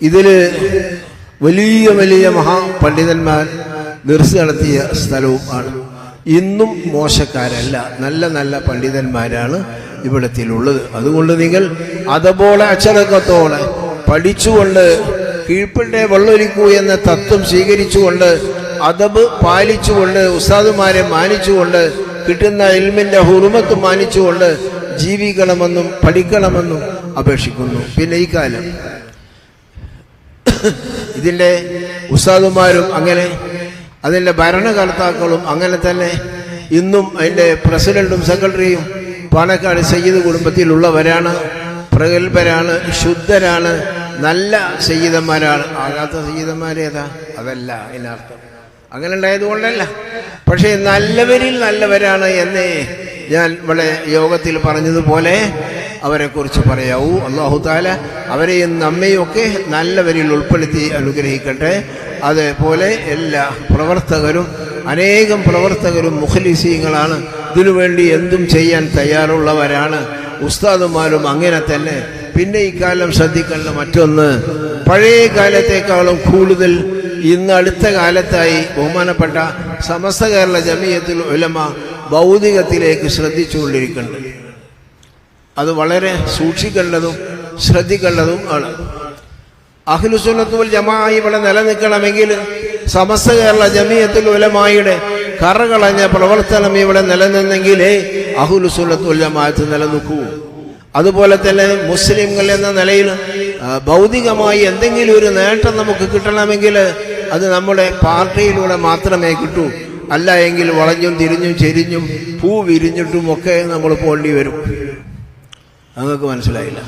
ഇതിൽ വലിയ വലിയ മഹാപണ്ഡിതന്മാർ നിർസ് നടത്തിയ സ്ഥലവും ആണ്. ഇന്നും മോശക്കാരല്ല. നല്ല നല്ല പണ്ഡിതന്മാരാണ് ഇവിടത്തിലുള്ളത്. അതുകൊണ്ട് നിങ്ങൾ അതുപോലെ അച്ചടക്കത്തോടെ പഠിച്ചുകൊണ്ട് കീഴ്പ്പിള്ളെ വെള്ളൊലിക്കൂ എന്ന തത്വം സ്വീകരിച്ചുകൊണ്ട് അതബ് പാലിച്ചുകൊണ്ട് ഉസ്താദുമാരെ മാനിച്ചുകൊണ്ട് കിട്ടുന്ന ഇൽമിന്റെ ഹുറുമത്ത് മാനിച്ചുകൊണ്ട് ജീവിക്കണമെന്നും പഠിക്കണമെന്നും അപേക്ഷിക്കുന്നു. പിന്നെ ഈ കാലം ഇതിന്റെ ഉസ്താദുമാരും അങ്ങനെ അതിന്റെ ഭരണകർത്താക്കളും അങ്ങനെ തന്നെ ഇന്നും അതിന്റെ പ്രസിഡന്റും സെക്രട്ടറിയും പാണക്കാട് സയ്യിദ് കുടുംബത്തിലുള്ളവരാണ്. പ്രഗത്ഭരാണ് ശുദ്ധരാണ് നല്ല സയ്യിദന്മാരാണ്. ആകാത്ത സയ്യിദന്മാരേതാ അതല്ല അതിനർത്ഥം അങ്ങനെ ഉണ്ടായതുകൊണ്ടല്ല. പക്ഷേ നല്ലവരിൽ നല്ലവരാണ് എന്നേ ഞാൻ ഇവിടെ യോഗത്തിൽ പറഞ്ഞതുപോലെ അവരെക്കുറിച്ച് പറയാവൂ. അള്ളാഹു താല അവരെയും നമ്മയും ഒക്കെ നല്ലവരിൽ ഉൾപ്പെടുത്തി അനുഗ്രഹിക്കട്ടെ. അതേപോലെ എല്ലാ പ്രവർത്തകരും അനേകം പ്രവർത്തകരും മുഖലിസീങ്ങളാണ്. ഇതിനുവേണ്ടി എന്തും ചെയ്യാൻ തയ്യാറുള്ളവരാണ്. ഉസ്താദുമാരും അങ്ങനെ തന്നെ. പിന്നെ ഇക്കാലം ശ്രദ്ധിക്കേണ്ട മറ്റൊന്ന് പഴയ കാലത്തേക്കാളും കൂടുതൽ ഇന്ന് അടുത്ത കാലത്തായി ബഹുമാനപ്പെട്ട സമസ്ത കേരള ജമീയത്തിൽ ഉലമ ഭൗതികത്തിലേക്ക് ശ്രദ്ധിച്ചുകൊണ്ടിരിക്കുന്നുണ്ട്. അത് വളരെ സൂക്ഷിക്കേണ്ടതും ശ്രദ്ധിക്കേണ്ടതും ആണ്. അഖിലുസുന്നത്തുൽ ജമായി ഇവിടെ നിലനിൽക്കണമെങ്കിൽ സമസ്ത കേരള ജമീയത്തിൽ ഉലമായിയുടെ കറകളഞ്ഞ പ്രവർത്തനം ഇവിടെ നിലനിന്നെങ്കിലേ അഹുലുസുന്നത്തുൽ ജമാഅത്ത് നിലനിൽക്കൂ. അതുപോലെ തന്നെ മുസ്ലിങ്ങൾ എന്ന നിലയിൽ ഭൗതികമായി എന്തെങ്കിലും ഒരു നേട്ടം നമുക്ക് കിട്ടണമെങ്കിൽ അത് നമ്മുടെ പാർട്ടിയിലൂടെ മാത്രമേ കിട്ടൂ. അല്ല എങ്കിൽ വളഞ്ഞും തിരിഞ്ഞും ചെരിഞ്ഞും പൂ വിരിഞ്ഞിട്ടും ഒക്കെ നമ്മൾ പോകേണ്ടി വരും. നിങ്ങൾക്ക് മനസ്സിലായില്ല.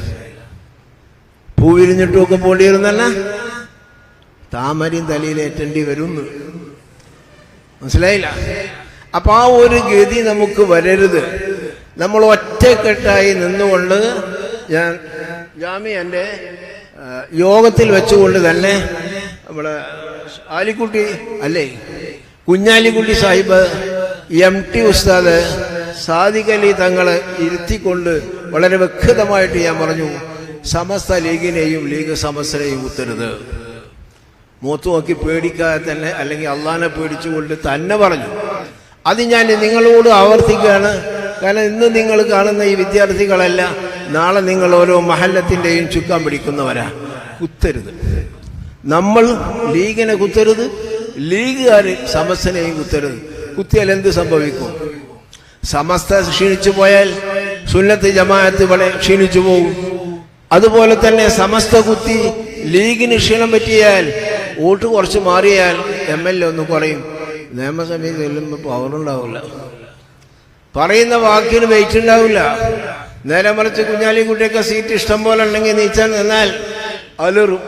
പൂ വിരിഞ്ഞിട്ട് ഒക്കെ പോണ്ടി വരുന്നല്ല താമരയും തലയിലേറ്റേണ്ടി വരുന്നു. മനസ്സിലായില്ല? അപ്പൊ ആ ഒരു ഗതി നമുക്ക് വരരുത്. നമ്മൾ ഒറ്റക്കെട്ടായി നിന്നുകൊണ്ട് ഞാൻ ജാമി ജാമ്യന്റെ യോഗത്തിൽ വെച്ചുകൊണ്ട് തന്നെ നമ്മുടെ ആലിക്കുട്ടി അല്ലേ? കുഞ്ഞാലിക്കുട്ടി സാഹിബ് എം ടി ഉസ്താദ് സാദിഖലി തങ്ങളെ ഇരുത്തിക്കൊണ്ട് വളരെ വ്യക്തമായിട്ട് ഞാൻ പറഞ്ഞു സമസ്ത ലീഗിനെയും ലീഗ് സമസ്തനെയും ഉത്തരുത്. മൂത്തു നോക്കി പേടിക്കാതെ തന്നെ അല്ലെങ്കിൽ അള്ളാനെ പേടിച്ചുകൊണ്ട് തന്നെ പറഞ്ഞു. അത് ഞാൻ നിങ്ങളോട് ആവർത്തിക്കുകയാണ്. കാരണം ഇന്ന് നിങ്ങൾ കാണുന്ന ഈ വിദ്യാർത്ഥികളല്ല നാളെ നിങ്ങൾ ഓരോ മഹല്ലത്തിന്റെയും ചുക്കാൻ പിടിക്കുന്നവരാ. കുത്തരുത്. നമ്മൾ ലീഗിനെ കുത്തരുത് ലീഗുകാർ സമസ്തനെയും കുത്തരുത്. കുത്തിയാൽ എന്ത് സംഭവിക്കും? സമസ്ത ക്ഷീണിച്ചു പോയാൽ സുന്നത്ത് ജമാഅത്ത് വളരെ ക്ഷീണിച്ചു പോകും. അതുപോലെ തന്നെ സമസ്ത കുത്തി ലീഗിന് ക്ഷീണം പറ്റിയാൽ വോട്ട് കുറച്ച് മാറിയാൽ എം എൽ എ ഒന്ന് കുറയും. നിയമസഭയിൽ ചെല്ലുമ്പോൾ പവറുണ്ടാവില്ല പറയുന്ന വാക്കിന് വെയിറ്റ് ഉണ്ടാവില്ല നേരെ മറിച്ച് കുഞ്ഞാലിക്കുട്ടിയൊക്കെ സീറ്റ് ഇഷ്ടം പോലെ ഉണ്ടെങ്കിൽ നീച്ചാൻ നിന്നാൽ അലറും.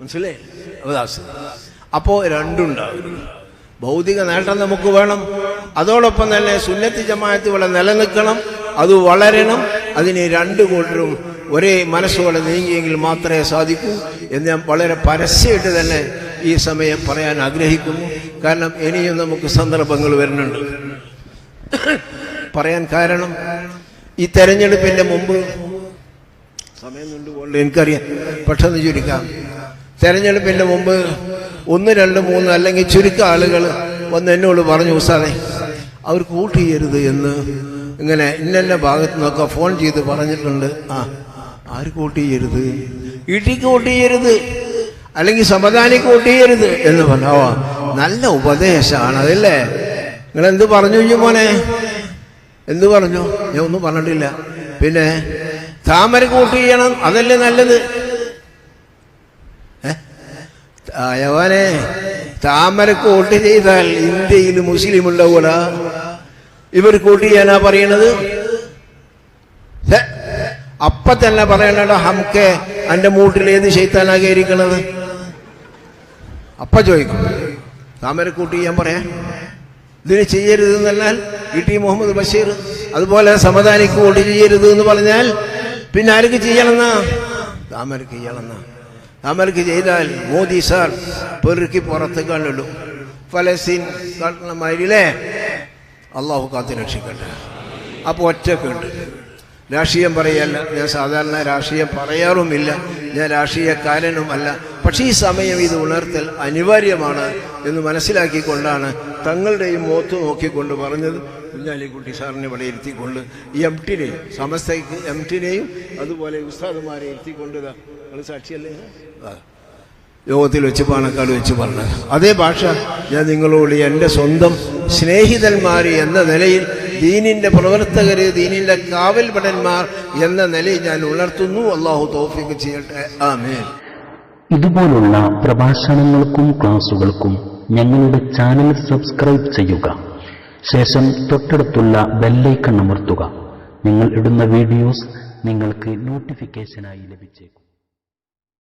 മനസ്സിലേ അപ്പോൾ അപ്പോ രണ്ടുണ്ടാവും ഭൗതിക നേട്ടം നമുക്ക് വേണം. അതോടൊപ്പം തന്നെ സുന്നത്തി ജമാഅത്ത് ഇവിടെ നിലനിൽക്കണം. അത് വളരണം. അതിന് രണ്ടു കൂട്ടരും ഒരേ മനസ്സോടെ നീങ്ങിയെങ്കിൽ മാത്രമേ സാധിക്കൂ എന്ന് ഞാൻ വളരെ പരസ്യമായിട്ട് തന്നെ ഈ സമയം പറയാൻ ആഗ്രഹിക്കുന്നു. കാരണം ഇനിയും നമുക്ക് സന്ദർഭങ്ങൾ വരുന്നുണ്ട്. പറയാൻ കാരണം ഈ തെരഞ്ഞെടുപ്പിന്റെ മുമ്പ് സമയം കൊണ്ടുകൊണ്ട് എനിക്കറിയാം. പെട്ടെന്ന് ചുരുക്കാം. തെരഞ്ഞെടുപ്പിന്റെ മുമ്പ് ഒന്ന് രണ്ട് മൂന്ന് അല്ലെങ്കിൽ ചുരുക്കം ആളുകൾ വന്ന് എന്നോട് പറഞ്ഞു ഉസാദെ അവർ ചെയ്യരുത് എന്ന് ഇങ്ങനെ ഇന്ന ഭാഗത്ത് നിന്നൊക്കെ ഫോൺ ചെയ്ത് പറഞ്ഞിട്ടുണ്ട്. ആ ആര് ഇടിക്ക് വോട്ട് ചെയ്യരുത്. അല്ലെങ്കിൽ സമദാനി ചെയ്യരുത്. എന്ന് പറഞ്ഞോ. നല്ല ഉപദേശമാണ് അതല്ലേ? നിങ്ങൾ എന്ത് പറഞ്ഞു മോനെ? എന്ത് പറഞ്ഞു? ഞാൻ ഒന്നും പറഞ്ഞിട്ടില്ല. പിന്നെ താമര കൂട്ടിയണം അതല്ലേ നല്ലത്? അയവാനെ താമരക്ക് വോട്ട് ചെയ്താൽ ഇന്ത്യയിൽ മുസ്ലിം ഉണ്ടാവൂല ഇവർക്ക് വോട്ട് ചെയ്യാനാ പറയണത്? അപ്പ തന്നെ പറയണോ ഹംകെ എന്റെ മൂട്ടിൽ ഏത് ശൈത്താനാ കയറിക്കണത്? അപ്പ ചോദിക്കും താമരക്ക് വോട്ട് ചെയ്യാൻ പറയാം? ഇതിന് ചെയ്യരുത് എന്നാൽ ഇ ടി മുഹമ്മദ് ബഷീർ അതുപോലെ സമദാനിക്ക് വോട്ട് ചെയ്യരുത് എന്ന് പറഞ്ഞാൽ പിന്നെ ആർക്ക് ചെയ്യണമെന്നാ? താമരക്ക് ചെയ്യണമെന്നാ? താമരക്ക് ചെയ്താൽ മോദി സാർ പെറുക്കി പുറത്ത് കണ്ടിടും ഫലസ്തീൻ കാട്ടണമാരില്ലേ അള്ളാഹു കാത്തു രക്ഷിക്കട്ടെ. അപ്പോൾ ഒറ്റക്കുണ്ട്. രാഷ്ട്രീയം പറയല്ല. ഞാൻ സാധാരണ രാഷ്ട്രീയം പറയാറുമില്ല. ഞാൻ രാഷ്ട്രീയക്കാരനുമല്ല. പക്ഷേ ഈ സമയം ഇത് ഉണർത്തൽ അനിവാര്യമാണ് എന്ന് മനസ്സിലാക്കിക്കൊണ്ടാണ് തങ്ങളുടെയും മോത്ത് നോക്കിക്കൊണ്ട് പറഞ്ഞത്. കുഞ്ഞാലിക്കുട്ടി സാറിനെ ഇവിടെ ഇരുത്തിക്കൊണ്ട് ഈ എം ടിനെയും സമസ്തയ്ക്ക് എം ടിനെയും അതുപോലെ ഉസ്താദുമാരെ ഇരുത്തിക്കൊണ്ട് നിങ്ങൾ സാക്ഷിയല്ലേ. യോഗത്തിൽ വെച്ച് പാണക്കാട് വെച്ച് പറഞ്ഞത് അതേ ഭാഷ. ഞാൻ നിങ്ങളോട് എന്റെ സ്വന്തം സ്നേഹിതന്മാർ എന്ന നിലയിൽ ദീനിന്റെ പ്രവർത്തകർ ദീനിന്റെ കാവൽഭടന്മാർ എന്ന നിലയിൽ ഞാൻ ഉണർത്തുന്നു. അള്ളാഹു തോഫിക്ക് ചെയ്യട്ടെ. ആമേൻ. ഇതുപോലുള്ള പ്രഭാഷണങ്ങൾക്കും ക്ലാസുകൾക്കും ഞങ്ങളുടെ ചാനൽ സബ്സ്ക്രൈബ് ചെയ്യുക. ശേഷം തൊട്ടടുത്തുള്ള ബെല്ലൈക്കൺ അമർത്തുക. നിങ്ങൾ ഇടുന്ന വീഡിയോസ് നിങ്ങൾക്ക് നോട്ടിഫിക്കേഷനായി ലഭിച്ചേക്കും.